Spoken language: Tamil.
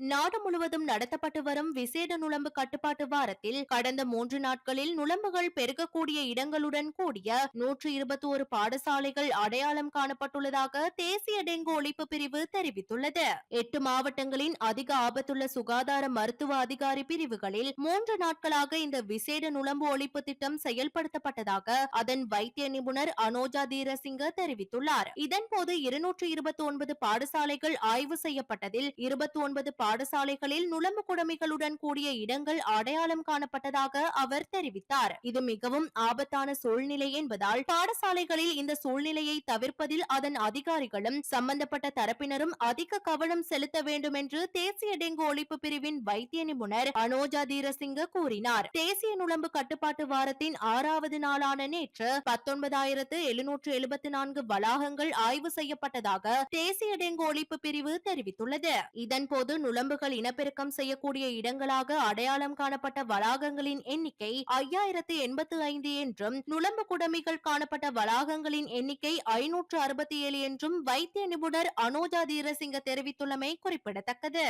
நாடு முழுவதும் நடத்தப்பட்டு வரும் விசேட நுழம்பு கட்டுப்பாட்டு வாரத்தில் கடந்த மூன்று நாட்களில் நுழம்புகள் பெருகக்கூடிய இடங்களுடன் கூடிய நூற்று இருபத்தி ஒரு பாடசாலைகள் அடையாளம் காணப்பட்டுள்ளதாக தேசிய டெங்கு ஒழிப்பு பிரிவு தெரிவித்துள்ளது. எட்டு மாவட்டங்களின் அதிக ஆபத்துள்ள சுகாதார மருத்துவ அதிகாரி பிரிவுகளில் மூன்று நாட்களாக இந்த விசேட நுழம்பு ஒழிப்பு திட்டம் செயல்படுத்தப்பட்டதாக அதன் வைத்திய நிபுணர் அனோஜா தீரசிங்க தெரிவித்துள்ளார். இதன்போது இருநூற்று இருபத்தி ஒன்பது பாடசாலைகள் ஆய்வு செய்யப்பட்டதில் இருபத்தி ஒன்பது பாடசாலைகளில் நுழம்பு குடமைகளுடன் கூடிய இடங்கள் அடையாளம் காணப்பட்டதாக அவர் தெரிவித்தார். இது மிகவும் ஆபத்தான சூழ்நிலை என்பதால் பாடசாலைகளில் இந்த சூழ்நிலையை தவிர்ப்பதில் அதன் அதிகாரிகளும் சம்பந்தப்பட்ட தரப்பினரும் அதிக கவனம் செலுத்த வேண்டும் என்று தேசிய டெங்கு ஒழிப்பு பிரிவின் வைத்திய நிபுணர் அனோஜா தீரசிங்க கூறினார். தேசிய நுழம்பு கட்டுப்பாட்டு வாரத்தின் ஆறாவது நாளான நேற்று பத்தொன்பதாயிரத்து எழுநூற்று எழுபத்தி நான்கு வளாகங்கள் ஆய்வு செய்யப்பட்டதாக தேசிய டெங்கு ஒழிப்பு பிரிவு தெரிவித்துள்ளது. இதன்போது குளம்புகள் இனப்பெருக்கம் செய்யக்கூடிய இடங்களாக அடையாளம் காணப்பட்ட வளாகங்களின் எண்ணிக்கை ஐயாயிரத்து எண்பத்து ஐந்து என்றும் நுளம்பு குடமிகள் காணப்பட்ட வளாகங்களின் எண்ணிக்கை ஐநூற்று அறுபத்தி ஏழு என்றும் வைத்திய நிபுணர் அனோஜா தீரசிங்க தெரிவித்துள்ளமை குறிப்பிடத்தக்கது.